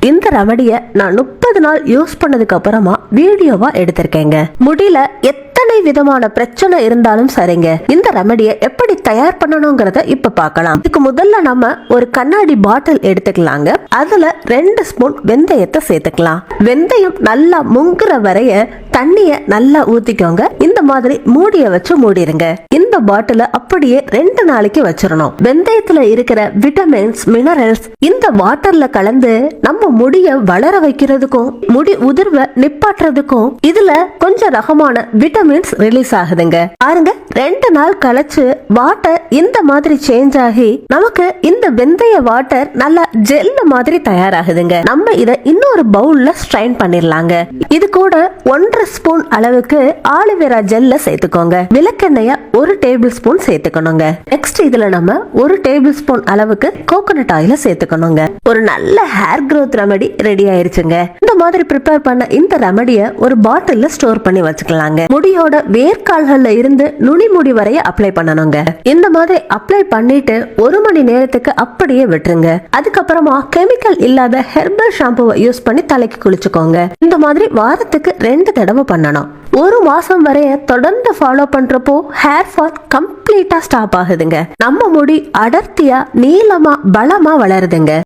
இந்த ரெமடியை நான் முப்பது நாள் யூஸ் பண்ணதுக்கு அப்புறமா வீடியோவா எடுத்திருக்கேங்க. முடியல எத்தனை விதமான பிரச்சனை இருந்தாலும் சரிங்க. இந்த ரெமடியை எப்படி தயார் பண்ணணுங்கிறத இப்ப பார்க்கலாம். இதுக்கு முதல்ல நம்ம ஒரு கண்ணாடி பாட்டில் எடுத்துக்கலாங்க. அதுல ரெண்டு ஸ்பூன் வெந்தயத்தை சேர்த்துக்கலாம். வெந்தயம் நல்லா முங்குற வரைய தண்ணிய நல்லா ஊத்திக்கோங்க. இந்த மாதிரி மூடிய வச்சு மூடிருங்க. இந்த பாட்டில அப்படியே ரெண்டு நாளைக்கு வச்சிடணும். வெந்தயத்துல இருக்கிற விட்டமின்ஸ் மினரல்ஸ் இந்த வாட்டர்ல கலந்து நம்ம முடிய வளர வைக்கிறதுக்கும் முடி உதிர்வை நிப்பாட்டுறதுக்கும் இதுல கொஞ்சம் ரகமான விட்டமின்ஸ் ரிலீஸ் ஆகுதுங்க. பாருங்க ரெண்டு நாள் கழிச்சு வாட்டர் இந்த மாதிரி சேஞ்ச் ஆகி நமக்கு இந்த வெந்தய வாட்டர் நல்லா ஜெல் மாதிரி தயாராகுதுங்க. நம்ம இத இன்னொரு பவுல்ல ஸ்ட்ரைன் பண்ணிடலாங்க. இது கூட ஒன்றரை ஸ்பூன் அளவுக்கு ஆலிவேரா ஜெல்ல சேர்த்துக்கோங்க. விளக்கெண்ணெய ஒரு டேபிள் ஸ்பூன் சேர்த்துக்கணுங்க. நெக்ஸ்ட் இதுல நம்ம ஒரு டேபிள் ஸ்பூன் அளவுக்கு கோகோனட் ஆயில சேர்த்துக்கணுங்க. ஒரு நல்ல ஹேர் க்ரோத் ரெமடி ரெடி ஆயிருச்சுங்க. இந்த மாதிரி ப்ரிப்பேர் பண்ண இந்த ரெமடிய ஒரு பாட்டில்ல ஸ்டோர் பண்ணி வச்சுக்கலாங்க. முடியோட வேர்க்கால்கள்ல இருந்து நுனி முடி வரைய அப்ளை பண்ணணுங்க. இந்த மாதிரி அப்ளை பண்ணிட்டு ஒரு மணி நேரத்துக்கு அப்படியே விட்டுருங்க. அதுக்கப்புறமா கெமிக்கல் இல்லாத ஹெர்பல் ஷாம்புவை யூஸ் பண்ணி தலைக்கு குளிச்சுக்கோங்க. இந்த மாதிரி வாரத்துக்கு ரெண்டு தடவை பண்ணணும். ஒரு மாசம் வரைய தொடர்ந்து ஃபாலோ பண்றப்போ ஹேர் ஃபால் கம்ப்ளீட்டா ஸ்டாப் ஆகுதுங்க. நம்ம முடி அடர்த்தியா நீளமா பலமா வளருதுங்க.